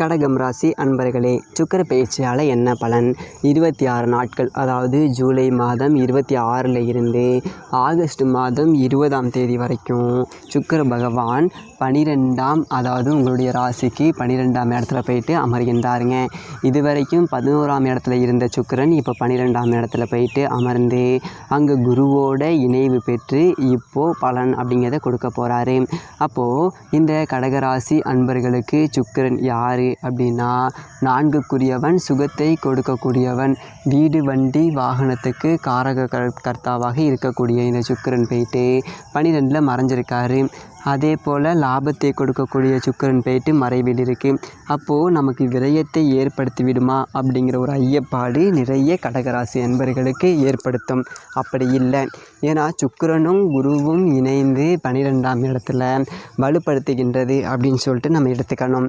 கடகம் ராசி அன்பர்களே சுக்கர பயிற்சியால் என்ன பலன்? இருபத்தி ஆறு நாட்கள் அதாவது ஜூலை மாதம் இருபத்தி ஆறில் இருந்து ஆகஸ்ட் மாதம் இருபதாம் தேதி வரைக்கும் சுக்கர பகவான் பனிரெண்டாம் அதாவது உங்களுடைய ராசிக்கு பனிரெண்டாம் இடத்துல போயிட்டு அமர்கின்றாருங்க. இது வரைக்கும் பதினோராம் இடத்துல இருந்த சுக்கரன் இப்போ பன்னிரெண்டாம் இடத்துல போயிட்டு அமர்ந்து அங்கே குருவோட இணைவு பெற்று இப்போது பலன் அப்படிங்கிறத கொடுக்க போகிறாரு அப்போது இந்த கடகராசி அன்பர்களுக்கு சுக்கிரன் யார்? அப்படின்னா நான்குக்குரியவன் சுகத்தை கொடுக்கக்கூடியவன். வீடு வண்டி வாகனத்துக்கு காரக கர்த்தாவாக இருக்கக்கூடிய இந்த சுக்கிரன் போயிட்டு பன்னிரெண்டில் மறைஞ்சிருக்காரு. அதே போல் லாபத்தை கொடுக்கக்கூடிய சுக்கிரன் போயிட்டு மறைவில் இருக்குது அப்போது நமக்கு விரயத்தை ஏற்படுத்தி விடுமா அப்படிங்கிற ஒரு ஐயப்பாடு நிறைய கடகராசி அன்பர்களுக்கு ஏற்படுத்தும். அப்படி இல்லை. ஏன்னா சுக்கிரனும் குருவும் இணைந்து பன்னிரெண்டாம் இடத்துல வலுப்படுத்துகின்றது அப்படின்னு சொல்லிட்டு நம்ம எடுத்துக்கணும்.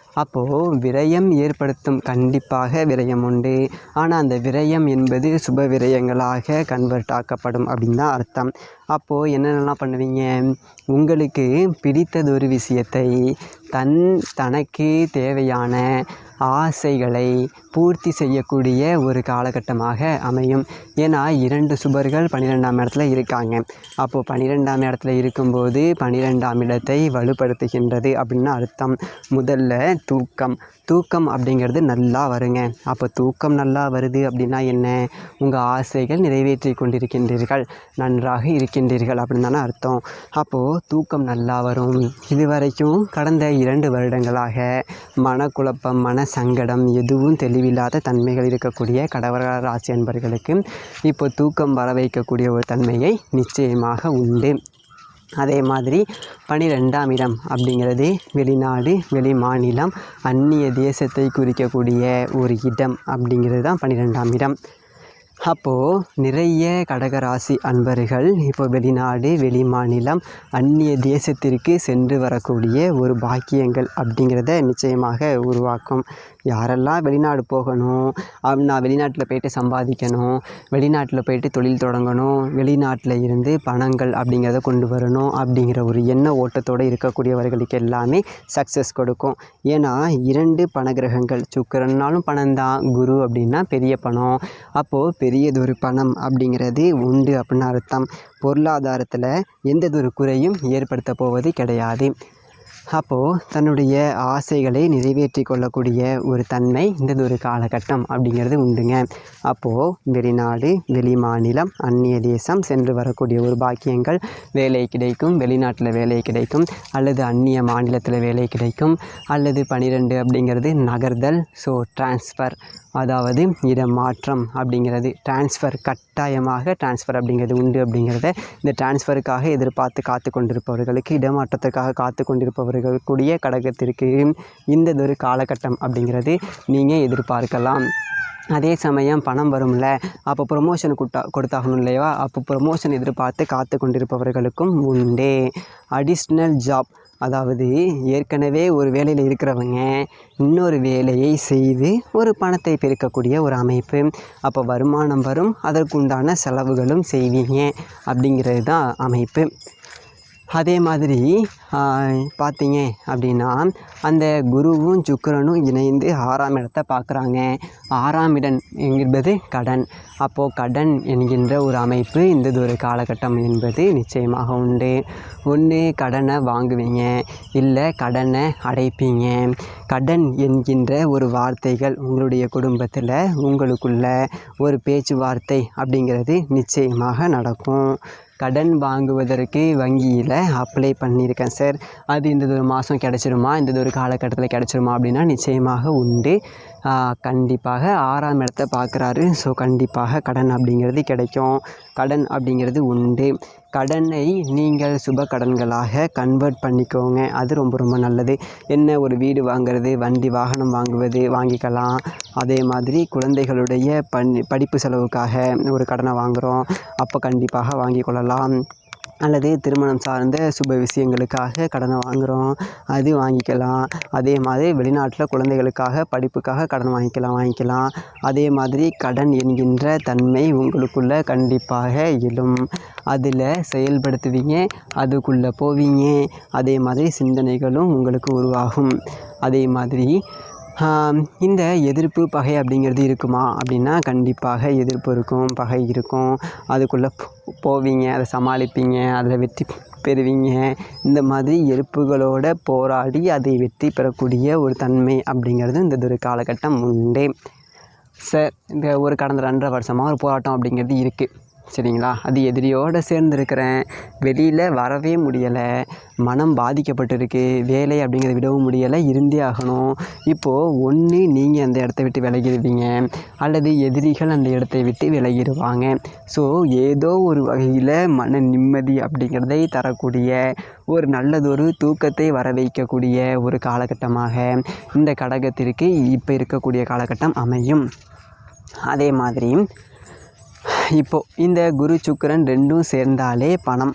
அப்போது விரயம் ஏற்படுத்தும் கண்டிப்பாக விரயம் உண்டு. ஆனால் அந்த விரயம் என்பது சுப விரயங்களாக கன்வெர்ட் ஆக்கப்படும் அப்படின்னு தான் அர்த்தம். அப்போது என்னென்னலாம் பண்ணுவீங்க? உங்களுக்கு பிடித்ததொரு விஷயத்தை தன் தனக்கு தேவையான ஆசைகளை பூர்த்தி செய்யக்கூடிய ஒரு காலகட்டமாக அமையும். ஏன்னா இரண்டு சுபர்கள் பன்னிரெண்டாம் இடத்துல இருக்காங்க. அப்போது பன்னிரெண்டாம் இடத்துல இருக்கும்போது பன்னிரெண்டாம் இடத்தை வலுப்படுத்துகின்றது அப்படின்னு அர்த்தம். முதல்ல தூக்கம். தூக்கம் அப்படிங்கிறது நல்லா வருங்க. அப்போ தூக்கம் நல்லா வருது அப்படின்னா என்ன? உங்கள் ஆசைகள் நிறைவேற்றி கொண்டிருக்கின்றீர்கள். நன்றாக இருக்கின்றீர்கள் அப்படின்னு தானே அர்த்தம். அப்போது தூக்கம் நல்லா வரும். இதுவரைக்கும் கடந்த இரண்டு வருடங்களாக மனக்குழப்பம் மன சங்கடம் எதுவும் தெளிவில்லாத தன்மைகள் இருக்கக்கூடிய கடவர ராசி அன்பர்களுக்கு இப்போ தூக்கம் வர வைக்கக்கூடிய ஒரு தன்மையை நிச்சயமாக உண்டு. அதே மாதிரி பனிரெண்டாம் இடம் அப்படிங்கிறது வெளிநாடு வெளி மாநிலம் அந்நிய தேசத்தை குறிக்கக்கூடிய ஒரு இடம் அப்படிங்கிறது தான் பனிரெண்டாம் இடம். அப்போது நிறைய கடகராசி அன்பர்கள் இப்போ வெளிநாடு வெளி மாநிலம் அந்நிய தேசத்திற்கு சென்று வரக்கூடிய ஒரு பாக்கியங்கள் அப்படிங்கிறத நிச்சயமாக உருவாக்கும். யாரெல்லாம் வெளிநாடு போகணும் நான் வெளிநாட்டில் போயிட்டு சம்பாதிக்கணும் வெளிநாட்டில் போயிட்டு தொழில் தொடங்கணும் வெளிநாட்டில் இருந்து பணங்கள் அப்படிங்கிறத கொண்டு வரணும் அப்படிங்கிற ஒரு எண்ண ஓட்டத்தோடு இருக்கக்கூடியவர்களுக்கு எல்லாமே சக்ஸஸ் கொடுக்கும். ஏன்னா இரண்டு பணகிரகங்கள் சுக்கரன்னாலும் பணம் தான் குரு அப்படின்னா பெரிய பணம். அப்போது பெரியதொரு பணம் அப்படிங்கிறது உண்டு அப்படின்னு அர்த்தம். பொருளாதாரத்தில் எந்ததொரு குறையும் ஏற்படுத்த போவது கிடையாது. அப்போது தன்னுடைய ஆசைகளை நிறைவேற்றி கொள்ளக்கூடிய ஒரு தன்மை இந்த ஒரு காலகட்டம் அப்படிங்கிறது உண்டுங்க. அப்போது வெளிநாடு வெளி மாநிலம் அந்நிய தேசம் சென்று வரக்கூடிய ஒரு பாக்கியங்கள் வேலை கிடைக்கும் வெளிநாட்டில் வேலை கிடைக்கும் அல்லது அந்நிய மாநிலத்தில் வேலை கிடைக்கும் அல்லது பனிரெண்டு அப்படிங்கிறது நகர்தல் ஸோ டிரான்ஸ்ஃபர் அதாவது இடமாற்றம் அப்படிங்கிறது டிரான்ஸ்ஃபர் கட்டாயமாக டிரான்ஸ்ஃபர் அப்படிங்கிறது உண்டு அப்படிங்கிறத இந்த டிரான்ஸ்ஃபருக்காக எதிர்பார்த்து காத்து கொண்டிருப்பவர்களுக்கு இடமாற்றத்துக்காக காத்து கொண்டிருப்பவர்களுக்குரிய கடகத்திற்கு இந்ததொரு காலகட்டம் அப்படிங்கிறது நீங்கள் எதிர்பார்க்கலாம். அதே சமயம் பணம் வரும்ல அப்போ ப்ரொமோஷன் கொடுத்தா கொடுத்தாகணும் இல்லையா? அப்போ ப்ரொமோஷன் எதிர்பார்த்து காத்து கொண்டிருப்பவர்களுக்கும் உண்டு. அடிஷ்னல் ஜாப் அதாவது ஏற்கனவே ஒரு வேலையில் இருக்கிறவங்க இன்னொரு வேலையை செய்து ஒரு பணத்தை பெருக்கக்கூடிய ஒரு அமைப்பு. அப்போ வருமானம் வரும் அதற்குண்டான செலவுகளும் செய்வீங்க அப்படிங்கிறது தான் அமைப்பு. அதே மாதிரி பார்த்தீங்க அப்படின்னா அந்த குருவும் சுக்கிரனும் இணைந்து ஆறாம் இடத்தை பார்க்குறாங்க. ஆறாம் இடம் என்பது கடன். அப்போது கடன் என்கின்ற ஒரு அமைப்பு இந்த ஒரு காலகட்டம் என்பது நிச்சயமாக உண்டு. ஒன்று கடனை வாங்குவீங்க. இல்லை கடனை அடைப்பீங்க. கடன் என்கின்ற ஒரு வார்த்தைகள் உங்களுடைய குடும்பத்தில் உங்களுக்குள்ள ஒரு பேச்சுவார்த்தை அப்படிங்கிறது நிச்சயமாக நடக்கும். கடன் வாங்குவதற்கு வங்கியில் அப்ளை பண்ணியிருக்கேன் சார் அது இந்த ஒரு மாதம் கிடச்சிருமா? இந்த ஒரு காலகட்டத்தில் கிடச்சிருமா அப்படின்னா நிச்சயமாக உண்டு. கண்டிப்பாக ஆறாம் இடத்த பார்க்குறாரு. ஸோ கண்டிப்பாக கடன் அப்படிங்கிறது கிடைக்கும். கடன் அப்படிங்கிறது உண்டு. கடனை நீங்கள் சுப கடன்களாக கன்வெர்ட் பண்ணிக்கோங்க. அது ரொம்ப ரொம்ப நல்லது. என்ன ஒரு வீடு வாங்குறது வண்டி வாகனம் வாங்குவது வாங்கிக்கலாம். அதே மாதிரி குழந்தைகளுடைய பண் படிப்பு செலவுக்காக ஒரு கடனை வாங்குகிறோம் அப்போ கண்டிப்பாக வாங்கி கொள்ளலாம். அல்லது திருமணம் சார்ந்த சுப விஷயங்களுக்காக கடனை வாங்குகிறோம் அது வாங்கிக்கலாம். அதே மாதிரி வெளிநாட்டில் குழந்தைகளுக்காக படிப்புக்காக கடன் வாங்கிக்கலாம் வாங்கிக்கலாம். அதே மாதிரி கடன் என்கின்ற தன்மை உங்களுக்குள்ளே கண்டிப்பாக எழும். அதில் செயல்படுத்துவீங்க அதுக்குள்ளே போவீங்க. அதே மாதிரி சிந்தனைகளும் உங்களுக்கு உருவாகும். அதே மாதிரி இந்த எதிர்ப்பு பகை அப்படிங்கிறது இருக்குமா? அப்படின்னா கண்டிப்பாக எதிர்ப்பு இருக்கும் பகை இருக்கும். அதுக்குள்ளே போ- போவீங்க அதை சமாளிப்பீங்க அதில் வெற்றி பெறுவீங்க. இந்த மாதிரி எதிர்ப்புகளோட போராடி அதை வெற்றி பெறக்கூடிய ஒரு தன்மை அப்படிங்கிறது இந்த ஒரு காலகட்டம் உண்டு. சார் இந்த ஒரு கடந்த ரெண்டரை வருஷமாக ஒரு போராட்டம் அப்படிங்கிறது இருக்குது சரிங்களா? அது எதிரியோடு சேர்ந்துருக்கிறேன். வெளியில் வரவே முடியலை. மனம் பாதிக்கப்பட்டிருக்கு. வேலை அப்படிங்கிறத விடவும் முடியலை. இருந்தே ஆகணும். இப்போது ஒன்று நீங்கள் அந்த இடத்த விட்டு விலகிடுவீங்க. அல்லது எதிரிகள் அந்த இடத்தை விட்டு விலகிடுவாங்க. ஸோ ஏதோ ஒரு வகையில் மன நிம்மதி அப்படிங்கிறதை தரக்கூடிய ஒரு நல்லதொரு தூக்கத்தை வர வைக்கக்கூடிய ஒரு காலகட்டமாக இந்த கடகத்திற்கு இப்போ இருக்கக்கூடிய காலகட்டம் அமையும். அதே மாதிரி இப்போது இந்த குரு சுக்கரன் ரெண்டும் சேர்ந்தாலே பணம்.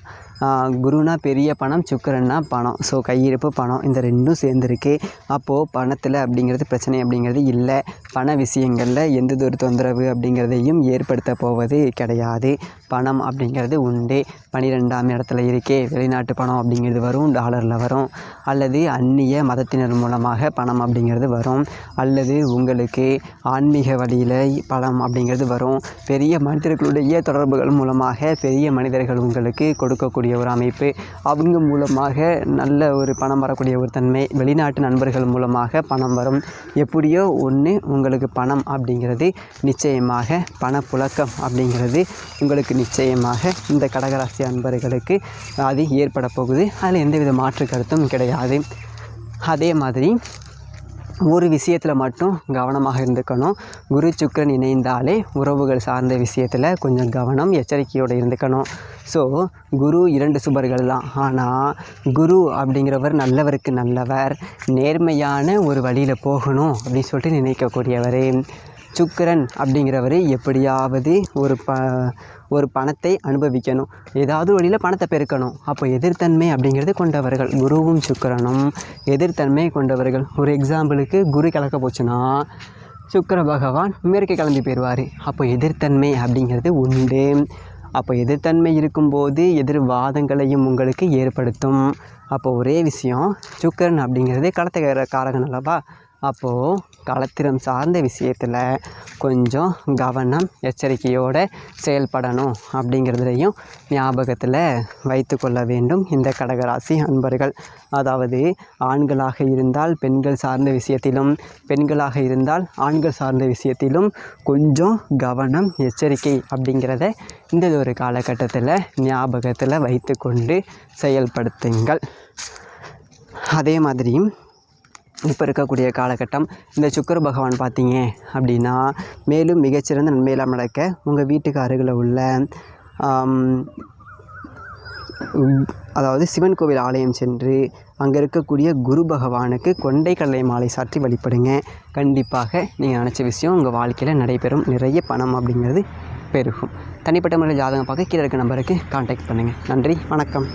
குருனா பெரிய பணம் சுக்கரன்னா பணம். ஸோ கையிருப்பு பணம் இந்த ரெண்டும் சேர்ந்துருக்கு. அப்போது பணத்தில் அப்படிங்கிறது பிரச்சனை அப்படிங்கிறது இல்லை. பண விஷயங்களில் எந்த ஒரு தொந்தரவு அப்படிங்கிறதையும் ஏற்படுத்த போவது கிடையாது. பணம் அப்படிங்கிறது உண்டு. பன்னிரெண்டாம் இடத்துல இருக்கே வெளிநாட்டு பணம் அப்படிங்கிறது வரும் டாலரில் வரும். அல்லது அந்நிய மதத்தினர் மூலமாக பணம் அப்படிங்கிறது வரும். அல்லது உங்களுக்கு ஆன்மீக வழியில் பணம் அப்படிங்கிறது வரும். பெரிய மனிதர்களுடைய தொடர்புகள் மூலமாக பெரிய மனிதர்கள் உங்களுக்கு கொடுக்கக்கூடிய ஒரு அமைப்பு. அவங்க மூலமாக நல்ல ஒரு பணம் வரக்கூடிய ஒரு தன்மை. வெளிநாட்டு நண்பர்கள் மூலமாக பணம் வரும். எப்படியோ ஒன்று உங்களுக்கு பணம் அப்படிங்கிறது நிச்சயமாக பணப்புழக்கம் அப்படிங்கிறது உங்களுக்கு நிச்சயமாக இந்த கடகராசி அன்பர்களுக்கு அது ஏற்பட போகுது. அதில் எந்தவித மாற்று கருத்தும் கிடையாது. அதே மாதிரி ஒரு விஷயத்தில் மட்டும் கவனமாக இருந்துக்கணும். குரு சுக்கிரன் இணைந்தாலே உறவுகள் சார்ந்த விஷயத்தில் கொஞ்சம் கவனம் எச்சரிக்கையோடு இருந்துக்கணும். ஸோ குரு இரண்டு சுபர்கள் தான். ஆனால் குரு அப்படிங்கிறவர் நல்லவருக்கு நல்லவர் நேர்மையான ஒரு வழியில் போகணும் அப்படின்னு சொல்லிட்டு நினைக்கக்கூடியவர். சுக்கிரன் அப்படிங்கிறவர் எப்படியாவது ஒரு ப ஒரு பணத்தை அனுபவிக்கணும். ஏதாவது வழியில் பணத்தை பெருக்கணும். அப்போ எதிர்த்தன்மை அப்படிங்கிறது கொண்டவர்கள். குருவும் சுக்கிரனும் எதிர்த்தன்மை கொண்டவர்கள். ஒரு எக்ஸாம்பிளுக்கு குரு கலக்க போச்சுன்னா சுக்கர பகவான் மேற்கு கிளம்பி போயிடுவார் அப்போ எதிர்த்தன்மை அப்படிங்கிறது உண்டு. அப்போ எதிர்த்தன்மை இருக்கும்போது எதிர்வாதங்களையும் உங்களுக்கு ஏற்படுத்தும். அப்போ ஒரே விஷயம் சுக்கிரன் அப்படிங்கிறது களத்துக்கார காரகன் அல்லவா? அப்போது களத்திரம் சார்ந்த விஷயத்தில் கொஞ்சம் கவனம் எச்சரிக்கையோடு செயல்படணும் அப்படிங்கிறதுலையும் ஞாபகத்தில் வைத்து கொள்ள வேண்டும். இந்த கடகராசி அன்பர்கள் அதாவது ஆண்களாக இருந்தால் பெண்கள் சார்ந்த விஷயத்திலும் பெண்களாக இருந்தால் ஆண்கள் சார்ந்த விஷயத்திலும் கொஞ்சம் கவனம் எச்சரிக்கை அப்படிங்கிறத இந்த ஒரு காலகட்டத்தில் ஞாபகத்தில் வைத்துக்கொண்டு செயல்படுத்துங்கள். அதே மாதிரி இப்போ இருக்கக்கூடிய காலகட்டம் இந்த சுக்கிர பகவான் பார்த்தீங்க அப்படின்னா மேலும் மிகச்சிறந்த நன்மையெல்லாம் நடக்க உங்கள் வீட்டுக்கு அருகில் உள்ள அதாவது சிவன் கோவில் ஆலயம் சென்று அங்கே இருக்கக்கூடிய குரு பகவானுக்கு கொண்டை கடலை மாலை சாற்றி வழிபடுங்க. கண்டிப்பாக நீங்கள் நினச்ச விஷயம் உங்கள் வாழ்க்கையில் நடைபெறும். நிறைய பணம் அப்படிங்கிறது பெருகும். தனிப்பட்ட முறையில் ஜாதகம் பார்க்க கீழே இருக்க நம்பருக்கு கான்டாக்ட் பண்ணுங்கள் நன்றி வணக்கம்.